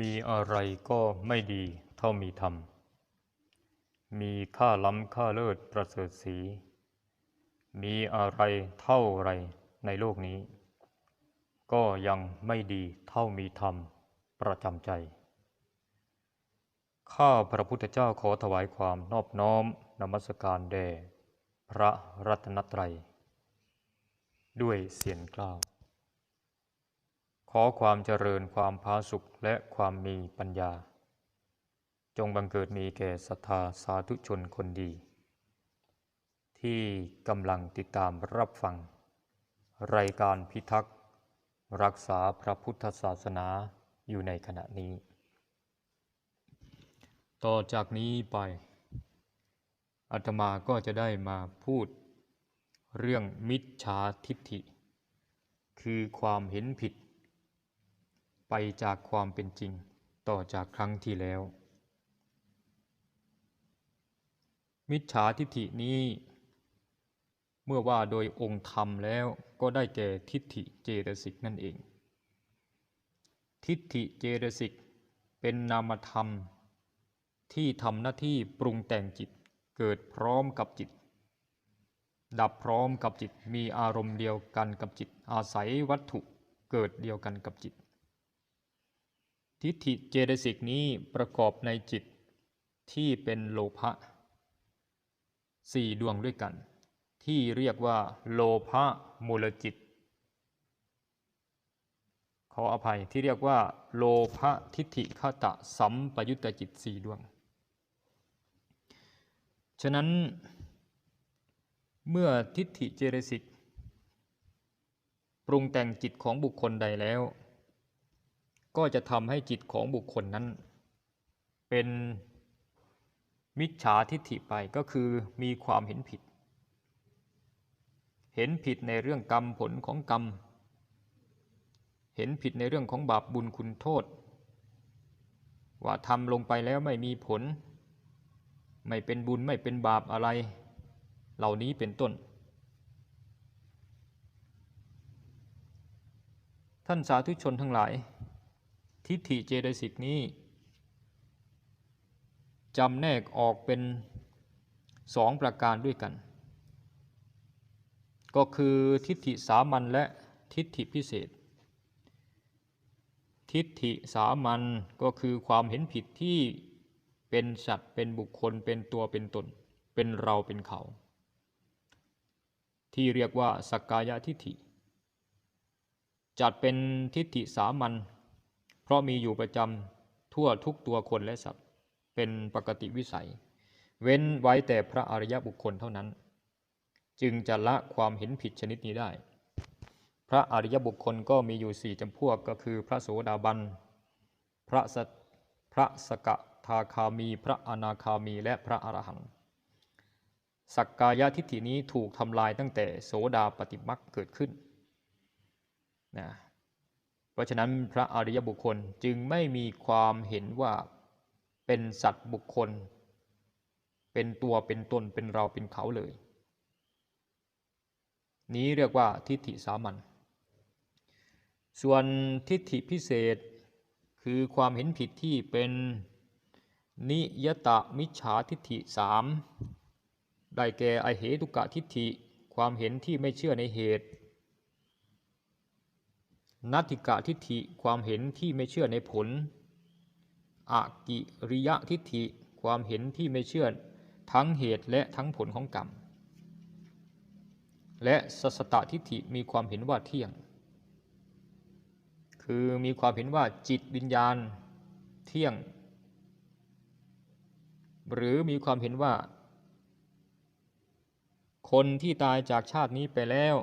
มีอะไรก็ไม่ดีเท่ามีธรรม มีค่าล้ำค่าเลิศประเสริฐสี มีอะไรเท่าไรในโลกนี้ ก็ยังไม่ดีเท่ามีธรรมประจำใจ ข้าพระพุทธเจ้าขอถวายความนอบน้อมนมัสการแด่พระรัตนตรัย ด้วยเสียงกล้าว ขอความเจริญความพาสุขและความมีปัญญา จงบังเกิดมีแก่ศรัทธาสาธุชนคนดี ที่กำลังติดตามรับฟัง รายการพิทักษ์ รักษาพระพุทธศาสนาอยู่ในขณะนี้ ต่อจากนี้ไปอาตมาก็จะได้มาพูด เรื่องมิจฉาทิฏฐิ คือความเห็นผิด ไปจากความเป็นจริงต่อจากครั้งที่แล้ว มิจฉาทิฏฐินี้ เมื่อว่าโดยองค์ธรรมแล้วก็ได้แก่ทิฏฐิเจตสิกนั่นเอง ทิฏฐิเจตสิกเป็นนามธรรม ที่ทำหน้าที่ปรุงแต่งจิตเกิดพร้อมกับจิต ดับพร้อมกับจิตมีอารมณ์เดียวกันกับจิต อาศัยวัตถุเกิดเดียวกันกับจิต ทิฏฐิเจตสิกนี้ประกอบในจิตที่เป็นโลภะสี่ดวงด้วยกัน ที่เรียกว่า โลภะมูลจิต ขออภัยที่เรียกว่า โลภะทิฏฐิขตะสัมปยุตตจิตสี่ดวง ฉะนั้น เมื่อทิฏฐิเจตสิกปรุงแต่งจิตของบุคคลใดแล้ว ก็จะทำให้จิตของบุคคลนั้น เป็นมิจฉาทิฏฐิไปก็คือมีความเห็นผิด เห็นผิดในเรื่องกรรมผลของกรรม เห็นผิดในเรื่องของบาปบุญคุณโทษ ว่าทำลงไปแล้วไม่มีผล ไม่เป็นบุญไม่เป็นบาปอะไร เหล่านี้เป็นต้น ท่านสาธุชนทั้งหลาย ทิฏฐิเจตสิกนี้จำแนกออกเป็นสองประการด้วยกัน ก็คือทิฏฐิสามัญและทิฏฐิพิเศษ ทิฏฐิสามัญก็คือความเห็นผิดที่เป็นสัตว์เป็นบุคคลเป็นตัวเป็นตน เป็นเราเป็นเขา ที่เรียกว่าสักกายทิฏฐิ จัดเป็นทิฏฐิสามัญ เพราะมีอยู่ประจำทั่วทุกตัวคนและสัตว์ เป็นปกติวิสัย เว้นไว้แต่พระอริยบุคคลเท่านั้น จึงจะละความเห็นผิดชนิดนี้ได้ พระอริยบุคคลก็มีอยู่สี่จำพวกก็คือ พระโสดาบัน พระสพระสกทาคามี พระอนาคามีและพระอรหันต์สักกายทิฏฐินี้ถูกทำลายตั้งแต่โสดาปฏิมักเกิดขึ้นนะ เพราะฉะนั้นพระอริยบุคคลจึงไม่มีความเห็นว่าเป็นสัตว์บุคคล เป็นตัวเป็นตนเป็นเราเป็นเขาเลย นี้เรียกว่าทิฏฐิสามัญส่วนทิฏฐิพิเศษคือความเห็นผิดที่เป็นนิยตะมิจฉาทิฏฐิสามได้แก่อเหตุกะทิฏฐิ ความเห็นที่ไม่เชื่อในเหตุ นัตติกะทิฏฐิความเห็นที่ไม่เชื่อในผลอากิริยะทิฏฐิความเห็นที่ไม่เชื่อทั้งเหตุและทั้งผลของกรรม และสัสตทิฏฐิมีความเห็นว่าเที่ยง คือมีความเห็นว่าจิตวิญญาณเที่ยง หรือมีความเห็นว่า คนที่ตายจากชาตินี้ไปแล้ว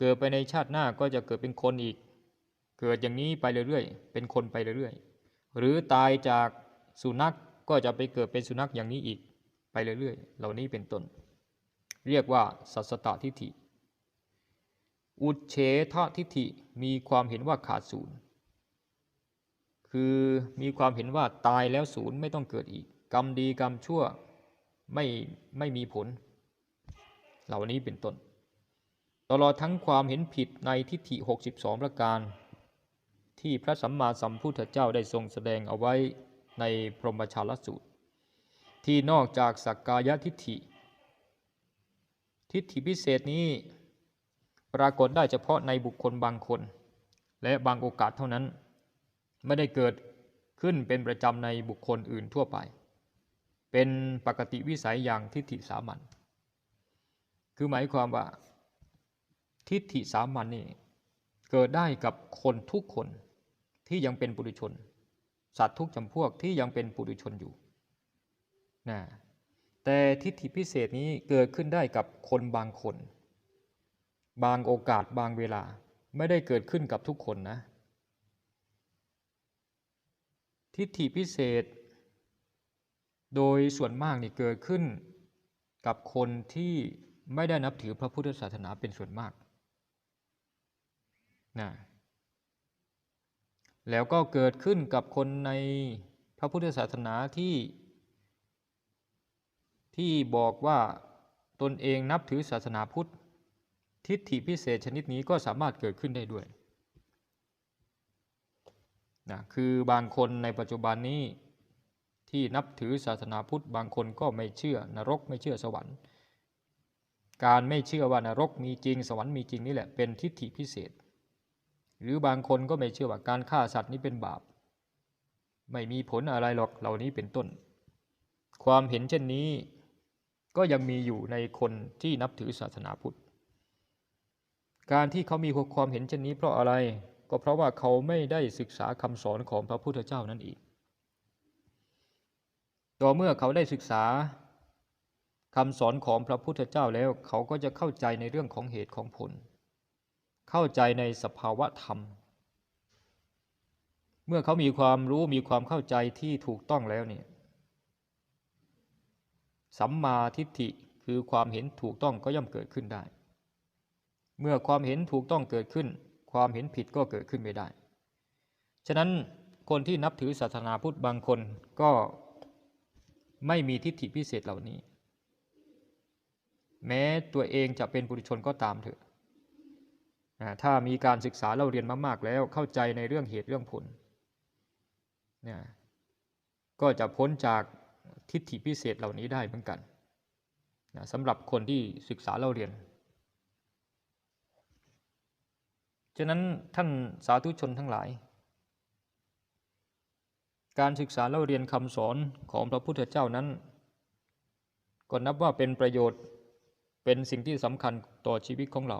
เกิดไปในชาติหน้าก็จะเกิดเป็นคนอีก เกิดอย่างนี้ไปเรื่อยๆ เป็นคนไปเรื่อยๆ หรือตายจากสุนัขกก็จะไปเกิดเป็นสุนัขอย่างนี้อีก ไปเรื่อยๆ เหล่านี้เป็นต้น เรียกว่าสัสตตทิฏฐิ อุเฉททิฏฐิมีความเห็นว่าขาดศูนย์ คือมีความเห็นว่าตายแล้วศูนย์ไม่ต้องเกิดอีก กรรมดีกรรมชั่วไม่ไม่มีผล เหล่านี้เป็นต้น ตลอดทั้งความเห็นผิดในทิฏฐิ 62 ประการ ที่พระสัมมาสัมพุทธเจ้าได้ทรงแสดงเอาไว้ในพรหมชาลสูตร ที่นอกจากสักกายทิฏฐิ ทิฏฐิพิเศษนี้ปรากฏได้เฉพาะในบุคคลบางคน และบางโอกาสเท่านั้น ไม่ได้เกิดขึ้นเป็นประจำในบุคคลอื่นทั่วไป เป็นปกติวิสัยอย่างทิฏฐิสามัญคือหมายความว่า ทิฏฐิสามัญนี่เกิดได้กับคนทุกคนที่ยังเป็นปุถุชน สัตว์ทุกจำพวกที่ยังเป็นปุถุชนอยู่นะแต่ทิฏฐิพิเศษนี้เกิดขึ้นได้กับคนบางคน บางโอกาสบางเวลาไม่ได้เกิดขึ้นกับทุกคนนะ ทิฏฐิพิเศษ โดยส่วนมากนี่เกิดขึ้นกับคนที่ไม่ได้นับถือพระพุทธศาสนาเป็นส่วนมาก นะแล้วก็เกิดขึ้นกับคนในพระพุทธศาสนาที่ ที่บอกว่าตนเองนับถือศาสนาพุทธ ทิฏฐิพิเศษชนิดนี้ก็สามารถเกิดขึ้นได้ด้วยนะคือบางคนในปัจจุบันนี้ที่นับถือศาสนาพุทธ บางคนก็ไม่เชื่อนรกไม่เชื่อสวรรค์ การไม่เชื่อว่านรกมีจริงสวรรค์มีจริงนี่แหละเป็นทิฏฐิพิเศษ หรือบางคนก็ไม่เชื่อว่าการฆ่าสัตว์นี้เป็นบาป ไม่มีผลอะไรหรอกเหล่านี้เป็นต้น ความเห็นเช่นนี้ ก็ยังมีอยู่ในคนที่นับถือศาสนาพุทธ การที่เขามีความเห็นเช่นนี้เพราะอะไรก็เพราะว่าเขาไม่ได้ศึกษาคำสอนของพระพุทธเจ้านั่นเองต่อเมื่อเขาได้ศึกษาคำสอนของพระพุทธเจ้าแล้ว เขาก็จะเข้าใจในเรื่องของเหตุของผล เข้าใจในสภาวะธรรม เมื่อเขามีความรู้มีความเข้าใจที่ถูกต้องแล้วเนี่ยสัมมาทิฏฐิคือความเห็นถูกต้องก็ย่อมเกิดขึ้นได้ เมื่อความเห็นถูกต้องเกิดขึ้น ความเห็นผิดก็เกิดขึ้นไม่ได้ ฉะนั้นคนที่นับถือศาสนาพุทธบางคนก็ไม่มีทิฏฐิพิเศษเหล่านี้ แม้ตัวเองจะเป็นบุรุชนก็ตามเถอะ ถ้ามีการศึกษาเราเรียนมากๆแล้วเข้าใจในเรื่องเหตุเรื่องผลเนี่ยก็จะพ้นจากทิฏฐิพิเศษเหล่านี้ได้เหมือนกันนะสำหรับคนที่ศึกษาเราเรียน ฉะนั้นท่านสาธุชนทั้งหลาย การศึกษาเราเรียนคำสอนของพระพุทธเจ้านั้นก็นับว่าเป็นประโยชน์เป็นสิ่งที่สำคัญต่อชีวิตของเรา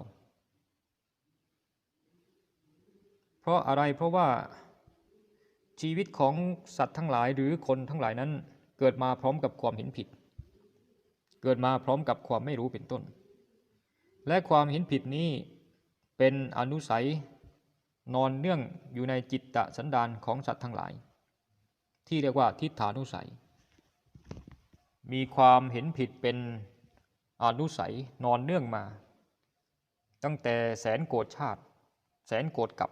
เพราะอะไรเพราะว่าชีวิตของสัตว์ทั้งหลายหรือคนทั้งหลายนั้นเกิดมาพร้อมกับความเห็นผิด เกิดมาพร้อมกับความไม่รู้เป็นต้น และความเห็นผิดนี้เป็นอนุสัยนอนเนื่องอยู่ในจิตตสันดานของสัตว์ทั้งหลาย ที่เรียกว่าทิฏฐานุสัย มีความเห็นผิดเป็นอนุสัยนอนเนื่องมา ตั้งแต่แสนโกรธชาติ แสนโกรธกับ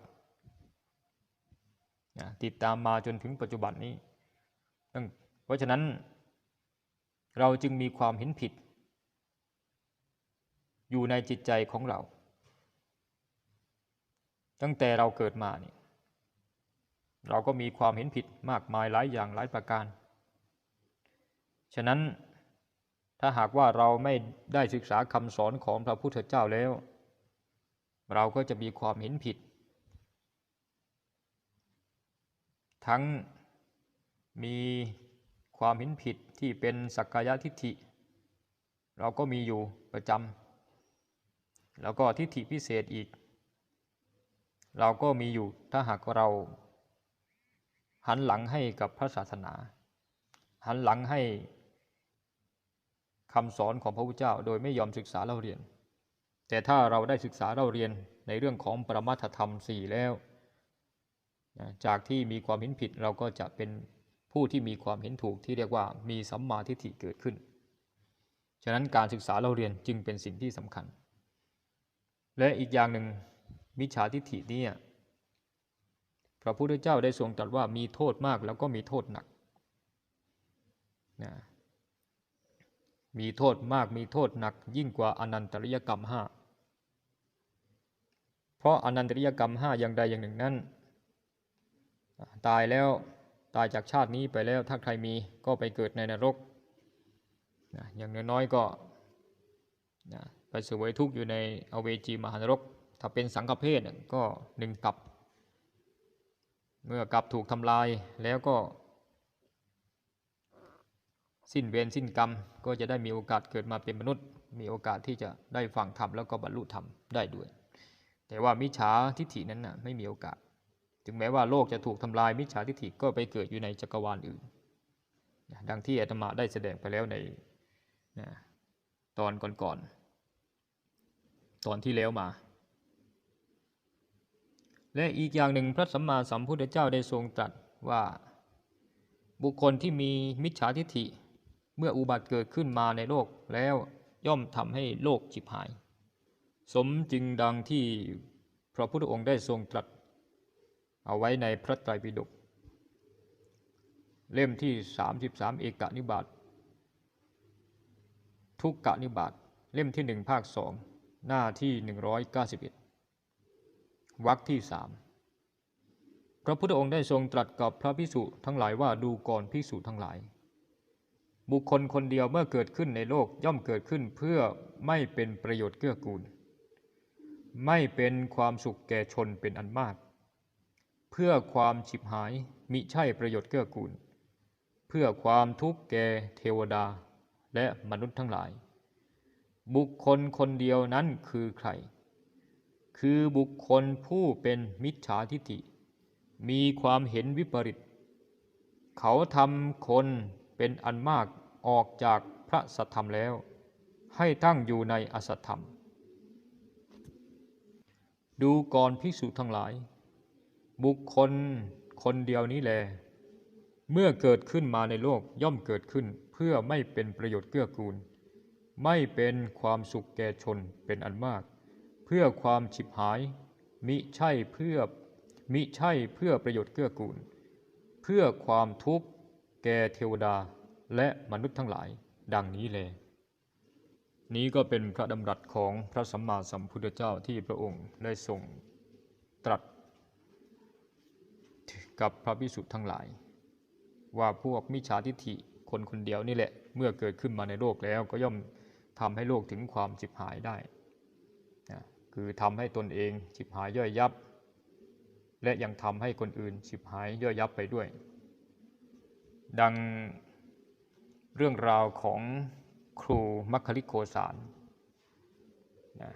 ติดตามมาจนถึงปัจจุบันนี้ เพราะฉะนั้น เราจึงมีความเห็นผิด อยู่ในจิตใจของเรา ตั้งแต่เราเกิดมาเนี่ยเราก็มีความเห็นผิดมากมายหลายอย่างหลายประการ ฉะนั้นถ้าหากว่าเราไม่ได้ศึกษาคำสอนของพระพุทธเจ้าแล้ว เราก็จะมีความเห็นผิด ทั้งมีความเห็นผิดที่เป็นสักกายทิฏฐิ เราก็มีอยู่ประจำแล้วก็ทิฏฐิพิเศษอีก เราก็มีอยู่ถ้าหากเรา หันหลังให้กับพระศาสนา หันหลังให้คำสอนของพระพุทธเจ้า โดยไม่ยอมศึกษาเราเรียน แต่ถ้าเราได้ศึกษาเราเรียนในเรื่องของปรมัตถธรรมสี่แล้ว จากที่มีความเห็นผิดเราก็จะเป็นผู้ที่มีความเห็นถูกที่เรียกว่ามีสัมมาทิฏฐิเกิดขึ้น ฉะนั้นการศึกษาเราเรียนจึงเป็นสิ่งที่สำคัญ และอีกอย่างหนึ่งมิจฉาทิฏฐินี้พระพุทธเจ้าได้ทรงตรัสว่ามีโทษมากแล้วก็มีโทษหนักนะมีโทษมากมีโทษหนัก ยิ่งกว่าอนันตริยกรรมห้าเพราะอนันตริยกรรมห้าอย่างใดอย่างหนึ่งนั้น ตายแล้วตายจากชาตินี้ไปแล้วถ้าใครมีก็ไปเกิดในนรกนะอย่างน้อยๆก็นะไปสวยทุกข์อยู่ในอเวจีมหานรก ถ้าเป็นสังฆเพศก็หนึ่งกับ เมื่อกับถูกทำลายแล้วก็ สิ้นเวรสิ้นกรรม ก็จะได้มีโอกาสเกิดมาเป็นมนุษย์ มีโอกาสที่จะได้ฟังธรรมแล้วก็บรรลุธรรมได้ด้วย แต่ว่ามิจฉาทิฏฐินั้นนะไม่มีโอกาส ถึงแม้ว่าโลกจะถูกทำลายมิจฉาทิฏฐิก็ไปเกิดอยู่ในจักรวาลอื่น ดังที่อาตมาได้แสดงไปแล้วในนะตอนก่อนๆ ตอนที่แล้วมา และอีกอย่างหนึ่งพระสัมมาสัมพุทธเจ้าได้ทรงตรัสว่าบุคคลที่มีมิจฉาทิฏฐิ เมื่ออุบัติเกิดขึ้นมาในโลกแล้วย่อมทำให้โลกฉิบหาย สมจริงดังที่พระพุทธองค์ได้ทรงตรัส เอาไว้ในพระไตรปิฎกเล่มที่ 33 เอกนิบาตทุกกะนิบาตเล่มที่หนึ่งภาคสองหน้าที่ 191วรรคที่สามพระพุทธองค์ได้ทรงตรัสกับพระพิสุทั้งหลายว่าดูก่อนพิสุทั้งหลาย บุคคลคนเดียวเมื่อเกิดขึ้นในโลกย่อมเกิดขึ้นเพื่อไม่เป็นประโยชน์เกื้อกูล ไม่เป็นความสุขแก่ชนเป็นอันมาก เพื่อความฉิบหายมิใช่ประโยชน์เกื้อกูล เพื่อความทุกข์แก่เทวดาและมนุษย์ทั้งหลาย บุคคลคนเดียวนั้นคือใคร คือบุคคลผู้เป็นมิจฉาทิฏฐิ มีความเห็นวิปริต เขาทำคนเป็นอันมากออกจากพระสัทธรรมแล้ว ให้ตั้งอยู่ในอสัตธรรม ดูก่อนภิกษุทั้งหลาย บุคคลคนเดียวนี้แล เมื่อเกิดขึ้นมาในโลกย่อมเกิดขึ้นเพื่อไม่เป็นประโยชน์เกื้อกูล ไม่เป็นความสุขแก่ชนเป็นอันมาก เพื่อความฉิบหาย มิใช่เพื่อมิใช่เพื่อประโยชน์เกื้อกูล เพื่อความทุกข์แก่เทวดาและมนุษย์ทั้งหลาย ดังนี้เลยนี้ก็เป็นพระดำรัสของพระสัมมาสัมพุทธเจ้าที่พระองค์ได้ทรงตรัส กับพระพิสุทธ์ทั้งหลาย ว่าพวกมิจฉาทิฏฐิคนคนเดียวนี่แหละ เมื่อเกิดขึ้นมาในโลกแล้วก็ย่อมทำให้โลกถึงความจิบหายได้นะคือทำให้ตนเองจิบหายย่อยยับ และยังทำให้คนอื่นฉิบหายย่อยยับไปด้วย ดังเรื่องราวของครูมัคคลิโคสารนะ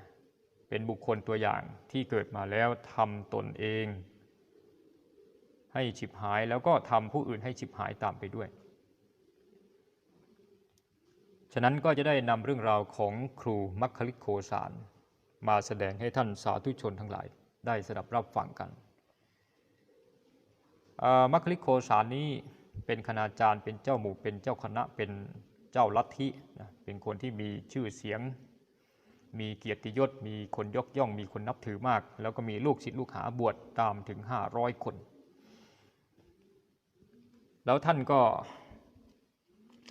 เป็นบุคคลตัวอย่างที่เกิดมาแล้วทำตนเอง ให้ฉิบหายแล้วก็ทำผู้อื่นให้ฉิบหายตามไปด้วย ฉะนั้นก็จะได้นำเรื่องราวของครูมัคคลิโคสาร มาแสดงให้ท่านสาธุชนทั้งหลาย ได้สดับรับฟังกันมัคคลิโคสารนี้เป็นคณาจารย์เป็นเจ้าหมู่เป็นเจ้าคณะเป็นเจ้าลัทธินะเป็นคนที่มีชื่อเสียง มีเกียรติยศ มีคนยกย่อง มีคนนับถือมาก แล้วก็มีลูกศิษย์ลูกหาบวชตามถึง 500 คน แล้วท่านก็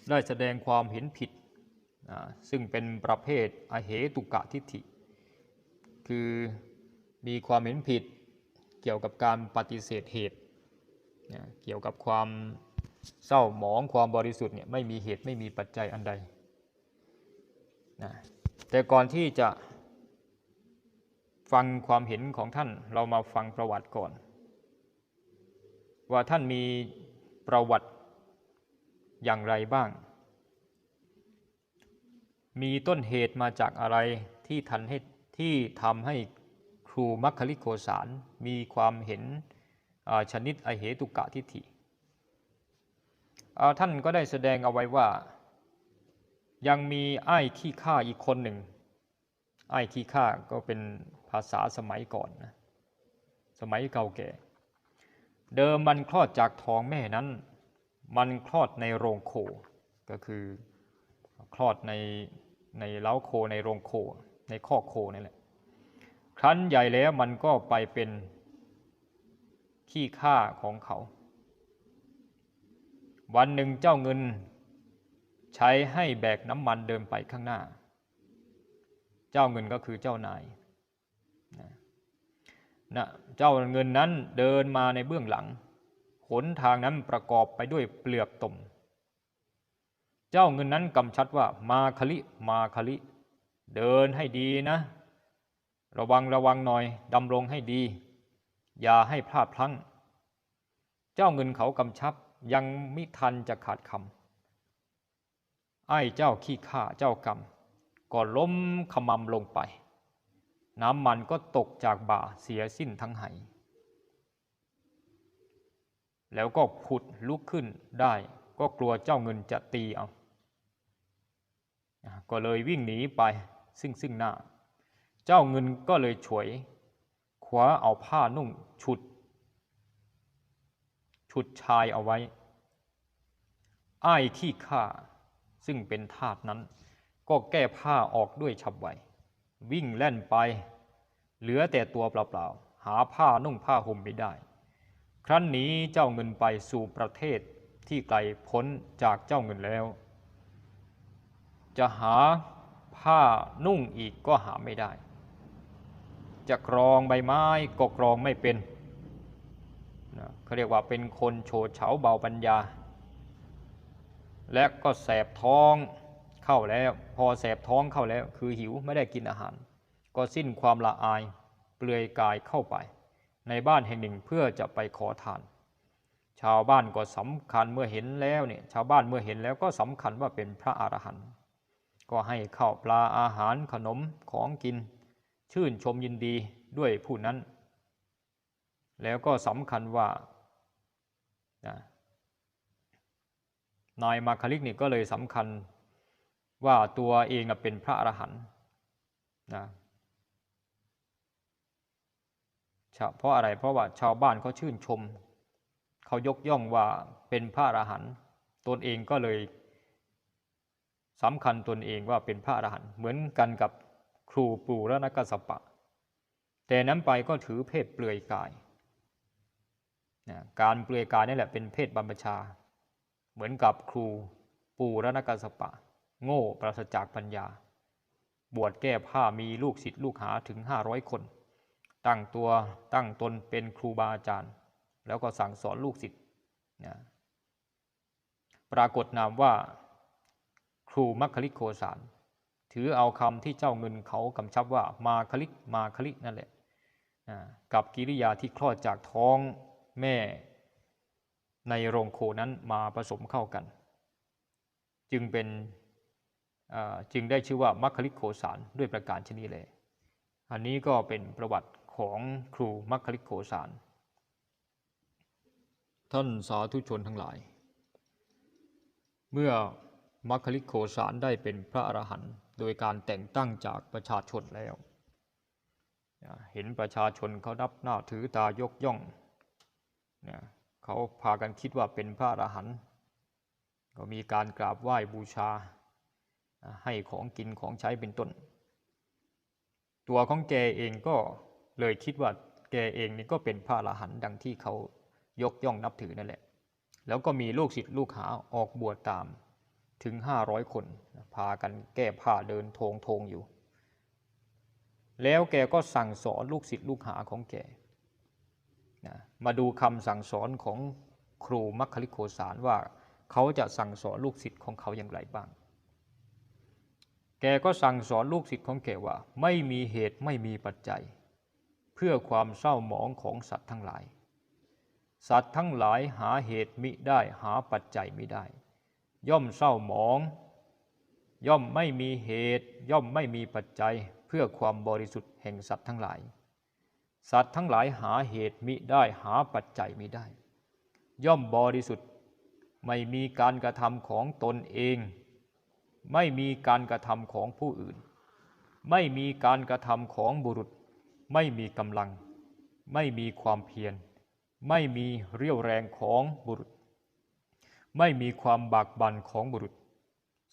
ได้แสดงความเห็นผิด ซึ่งเป็นประเภทอเหตุกะทิฏฐิ คือมีความเห็นผิดเกี่ยวกับการปฏิเสธเหตุ เกี่ยวกับความเศร้าหมองความบริสุทธิ์เนี่ยไม่มีเหตุไม่มีปัจจัยอันใดนะแต่ก่อนที่จะฟังความเห็นของท่านเรามาฟังประวัติก่อน ว่าท่านมี ประวัติอย่างไรบ้าง มีต้นเหตุมาจากอะไรที่ทันให้ที่ทำให้ครูมัคคิโกสารมีความเห็นชนิดอเหตุกะทิฏฐิท่านก็ได้แสดงเอาไว้ว่า ยังมีไอ้ขี้ข้าอีกคนหนึ่ง ไอ้ขี้ข้าก็เป็นภาษาสมัยก่อนนะสมัยเก่าแก่ เดิมมันคลอดจากท้องแม่นั้น มันคลอดในโรงโค ก็คือคลอดในในเล้าโคในโรงโค ในคอโคนี่แหละ ครั้นใหญ่แล้วมันก็ไปเป็นขี้ข้าของเขา วันหนึ่งเจ้าเงิน ใช้ให้แบกน้ำมันเดินไปข้างหน้า เจ้าเงินก็คือเจ้านายนะ นะเจ้าเงินนั้นเดินมาในเบื้องหลังหนทางนั้นประกอบไปด้วยเปลือกตม เจ้าเงินนั้นกำชัดว่ามาคลิมาคลิ เดินให้ดีนะ ระวังระวังหน่อยดำรงให้ดี อย่าให้พลาดพลั้ง เจ้าเงินเขากำชับยังมิทันจะขาดคำไอ้เจ้าขี้ข้าเจ้ากรรมก็ล้มขมำลงไป น้ำมันก็ตกจากบ่าเสียสิ้นทั้งไห แล้วก็ผุดลุกขึ้นได้ ก็กลัวเจ้าเงินจะตีเอา ก็เลยวิ่งหนีไปซึ่งซึ่งหน้า เจ้าเงินก็เลยฉวยคว้าเอาผ้านุ่งฉุด ฉุดชายเอาไว้ อ้ายขี้ข้าซึ่งเป็นทาสนั้น ก็แก้ผ้าออกด้วยฉับไว วิ่งแล่นไป เหลือแต่ตัวเปล่าๆ หาผ้านุ่งผ้าห่มไม่ได้ ครั้นนี้เจ้าเงินไปสู่ประเทศที่ไกลพ้นจากเจ้าเงินแล้ว จะหาผ้านุ่งอีกก็หาไม่ได้ จะกรองใบไม้ก็กรองไม่เป็นนะเขาเรียกว่าเป็นคนโฉดเฉาเบาปัญญา และก็แสบท้อง เข้าแล้ว พอแสบท้องเข้าแล้ว คือหิวไม่ได้กินอาหาร ก็สิ้นความละอาย เปลือยกายเข้าไป ในบ้านแห่งหนึ่งเพื่อจะไปขอทาน ชาวบ้านก็สำคัญเมื่อเห็นแล้วเนี่ยชาวบ้านเมื่อเห็นแล้วก็สำคัญว่าเป็นพระอรหันต์ก็ให้ข้าวปลาอาหารขนมของกิน ชื่นชมยินดีด้วยผู้นั้น แล้วก็สำคัญว่านายมาคาลิกนี่ก็เลยสำคัญ ว่าตัวเองเป็นพระอรหันต์นะเพราะอะไรเพราะว่าชาวบ้านเขาชื่นชม เขายกย่องว่าเป็นพระอรหันต์ตนเองก็เลยสำคัญตนเองว่าเป็นพระอรหันต์เหมือนกันกับครูปูและนักสปะ แต่นั้นไปก็ถือเพศเปลือยกายนะการเปลือยกายนี่แหละเป็นเพศบรรพชา เหมือนกับครูปูและนักสปะ โง่ปราศจากปัญญา บวชแก้ผ้ามีลูกศิษย์ลูกหาถึงห้าร้อยคน ตั้งตัวตั้งตนเป็นครูบาอาจารย์ แล้วก็สั่งสอนลูกศิษย์นะปรากฏนามว่า ครูมัคคลิโคสาร ถือเอาคำที่เจ้าเงินเขากำชับว่ามาคลิกมาคลิกนั่นแหละกับกิริยาที่คลอดจากท้องแม่ในโรงโคนั้นมาผสมเข้ากัน จึงเป็น จึงได้ชื่อว่ามัคคลิกโคสารด้วยประการชนิดเลย อันนี้ก็เป็นประวัติของครูมัคคลิกโคสาร ท่านสาธุชนทั้งหลาย เมื่อมัคคิลิโคสารได้เป็นพระอรหันต์โดยการแต่งตั้งจากประชาชนแล้ว เห็นประชาชนเขานับหน้าถือตายกย่องเเขาพากันคิดว่าเป็นพระอรหันต์ก็มีการกราบไหว้บูชา ให้ของกินของใช้เป็นต้น ตัวของแกเองก็เลยคิดว่าแกเองนี่ก็เป็นพระอรหันต์ดังที่เขายกย่องนับถือนั่นแหละ แล้วก็มีลูกศิษย์ลูกหาออกบวชตามถึงห้าร้อยคน พากันแก้ผ้าเดินโทงโทงอยู่ แล้วแกก็สั่งสอนลูกศิษย์ลูกหาของแกนะมาดูคำสั่งสอนของครูมัคคิลิโคสารว่าเขาจะสั่งสอนลูกศิษย์ของเขาอย่างไรบ้าง แกก็สั่งสอนลูกศิษย์ของแกว่า ไม่มีเหตุไม่มีปัจจัย เพื่อความเศร้าหมองของสัตว์ทั้งหลาย สัตว์ทั้งหลายหาเหตุมิได้หาปัจจัยมิได้ ย่อมเศร้าหมอง ย่อมไม่มีเหตุ ย่อมไม่มีปัจจัย เพื่อความบริสุทธิ์แห่งสัตว์ทั้งหลาย สัตว์ทั้งหลายหาเหตุมิได้หาปัจจัยมิได้ ย่อมบริสุทธิ์ไม่มีการกระทำของตนเอง ไม่มีการกระทำของผู้อื่น ไม่มีการกระทำของบุรุษ ไม่มีกำลัง ไม่มีความเพียร ไม่มีเรี่ยวแรงของบุรุษ ไม่มีความบากบั่นของบุรุษ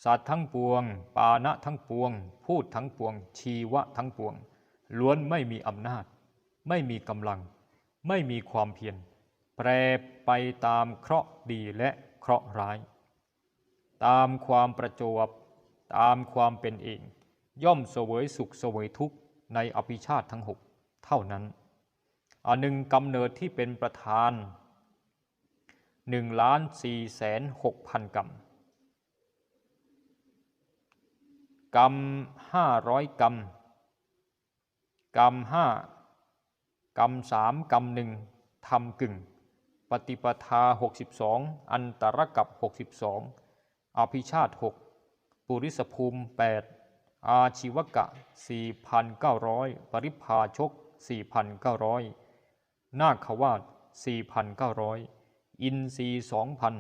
สัตว์ทั้งปวง ปานะทั้งปวง พูดทั้งปวง ชีวะทั้งปวง ล้วนไม่มีอำนาจ ไม่มีกำลัง ไม่มีความเพียร แปรไปตามเคราะห์ดีและเคราะห์ร้าย ตามความประจวบ ตามความเป็นเอง ย่อมเสวยสุขเสวยทุกข์ในอภิชาติทั้งหกเท่านั้นอันหนึ่งกำเนิดที่เป็นประธานหนึ่งล้านสี่แสนหกพันกรัมกรัมห้าร้อยกรัมกรัมห้ากรัมสามกรัมหนึ่งทำกึ่ง ปฏิปทาหกสิบสองอันตรกับหกสิบสองอภิชาติหก ปุริสภูมิแปดอาชีวกะสี่พันเก้าร้อยปริพาชกสี่พันเก้าร้อยนาควาสสี่พันเก้าร้อยอินทรีสองพัน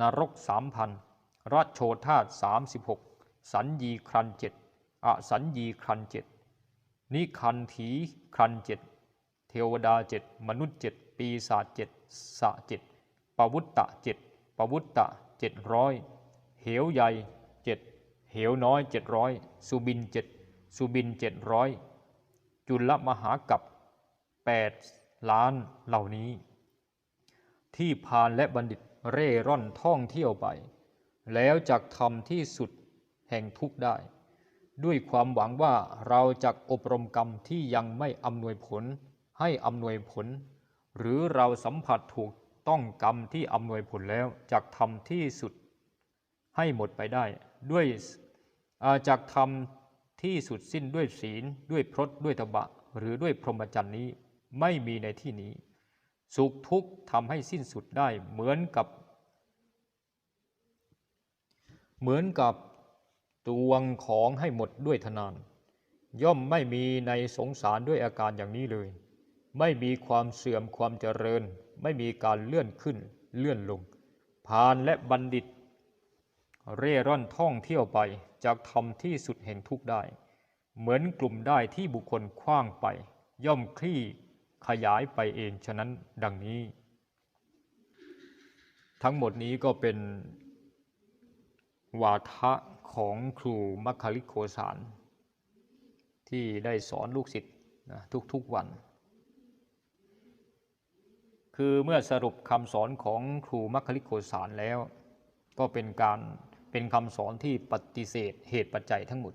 นรกสามพันรัชโชธาตสามสิบหกสัญญีครันเจ็ดอสัญญีครันเจ็ดนิคันถีครันเจ็ดเทวดาเจ็ดมนุษย์เจ็ดปีศาจเจ็ดสะเจ็ดปวุตตะเจ็ดปวุตตะเจ็ดร้อยเหวใหญ่เจ็ด เหวน้อยเจ็ดร้อยสุบินเจ็ดสุบินเจ็ดร้อยจุลมหากับแปดล้านเหล่านี้ ที่พานและบัณฑิตเร่ร่อนท่องเที่ยวไป แล้วจักทำที่สุดแห่งทุกได้ ด้วยความหวังว่าเราจะอบรมกรรมที่ยังไม่อำนวยผลให้อำนวยผล หรือเราสัมผัสถูกต้องกรรมที่อำนวยผลแล้วจักทำที่สุด ให้หมดไปได้ ด้วยอาจักทำที่สุดสิ้นด้วยศีล ด้วยพรตด้วยตบะ หรือด้วยพรหมจรรย์นี้ไม่มีในที่นี้ สุขทุกข์ทำให้สิ้นสุดได้เหมือนกับ เหมือนกับตวงของให้หมดด้วยทนาน ย่อมไม่มีในสงสารด้วยอาการอย่างนี้เลย ไม่มีความเสื่อมความเจริญ ไม่มีการเลื่อนขึ้นเลื่อนลงพานและบัณฑิต เร่ร่อนท่องเที่ยวไปจากทำที่สุดแห่งทุกได้ เหมือนกลุ่มได้ที่บุคคลคว้างไป ย่อมคลี่ขยายไปเองฉะนั้นดังนี้ ทั้งหมดนี้ก็เป็น วาทะของครูมัคคลิโคสาร ที่ได้สอนลูกศิษย์นะทุกๆวัน คือเมื่อสรุปคำสอนของครูมัคคลิโคสารแล้ว ก็เป็นการ เป็นคำสอนที่ปฏิเสธเหตุปัจจัยทั้งหมด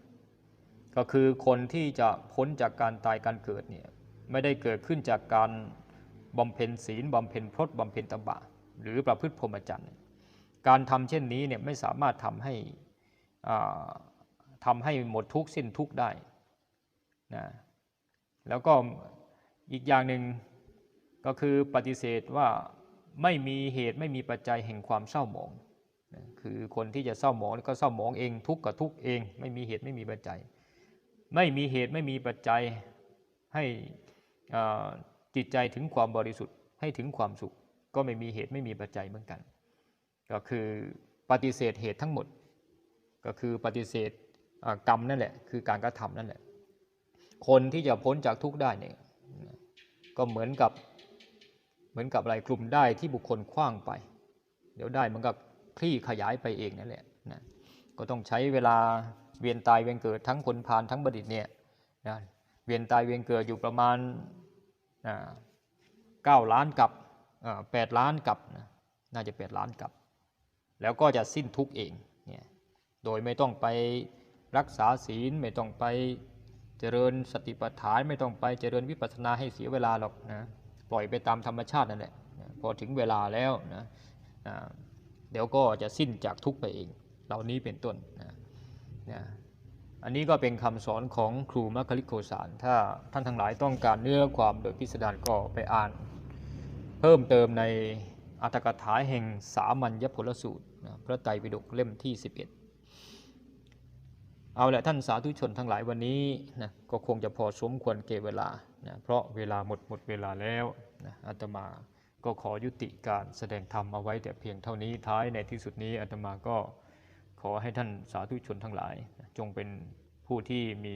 ก็คือคนที่จะพ้นจากการตายการเกิดเนี่ยไม่ได้เกิดขึ้นจากการบำเพ็ญศีลบำเพ็ญพรตบำเพ็ญตบะ หรือประพฤติพรหมจรรย์ การทำเช่นนี้เนี่ยไม่สามารถทำให้ทำให้หมดทุกข์สิ้นทุกข์ได้นะแล้วก็อีกอย่างหนึ่งก็คือปฏิเสธว่าไม่มีเหตุไม่มีปัจจัยแห่งความเศร้าหมอง คือคนที่จะเศร้าหมองก็เศร้าหมองเองทุกข์กับทุกข์เอง ไม่มีเหตุไม่มีปัจจัย ไม่มีเหตุไม่มีปัจจัยให้จิตใจถึงความบริสุทธิ์ให้ถึงความสุข ก็ไม่มีเหตุไม่มีปัจจัยเหมือนกัน ก็คือปฏิเสธเหตุทั้งหมด ก็คือปฏิเสธกรรมนั่นแหละคือการกระทำนั่นแหละ คนที่จะพ้นจากทุกข์ได้เนี่ยก็เหมือนกับเหมือนกับอะไรกลุ่มได้ที่บุคคลคว้างไป เดี๋ยวได้มันก็ คลี่ขยายไปเองนั่นแหละนะก็ต้องใช้เวลาเวียนตายเวียนเกิดทั้งคนพานทั้งบัณฑิตเนี่ยนะเวียนตายเวียนเกิดอยู่ประมาณเก้าล้านกับแปดล้านกับนะน่าจะแปดล้านกับ แล้วก็จะสิ้นทุกเองเนี่ยโดยไม่ต้องไปรักษาศีลไม่ต้องไปเจริญสติปัฏฐานไม่ต้องไปเจริญวิปัสสนาให้เสียเวลาหรอกนะปล่อยไปตามธรรมชาตินั่นแหละพอถึงเวลาแล้วนะ เดี๋ยวก็จะสิ้นจากทุกไปเอง เหล่านี้เป็นต้นนะนะอันนี้ก็เป็นคำสอนของครูมัคคิโกสาร ถ้าท่านทั้งหลายต้องการเนื้อความโดยพิสดารก็ไปอ่าน เพิ่มเติมในอัตถกถาแห่งสามัญญผลสูตรนะพระไตรปิฎกเล่มที่ 11 เอาละท่านสาธุชนทั้งหลายวันนี้นะก็คงจะพอสมควรเก็บเวลานะเพราะเวลาหมดหมดเวลาแล้วนะอาตมา ก็ขอยุติการแสดงธรรมเอาไว้แต่เพียงเท่านี้ท้ายในที่สุดนี้อาตมาก็ขอให้ท่านสาธุชนทั้งหลาย จงเป็นผู้ที่มี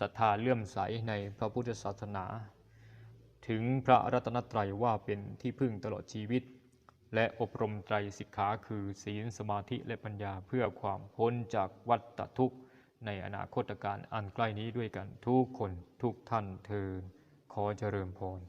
ศรัทธาเลื่อมใสในพระพุทธศาสนา ถึงพระรัตนตรัยว่าเป็นที่พึ่งตลอดชีวิต และอบรมไตรสิกขาคือศีลสมาธิและปัญญาเพื่อความพ้นจากวัฏทุกข์ในอนาคตการอันใกล้นี้ด้วยกันทุกคนทุกท่านเทินขอเจริญพร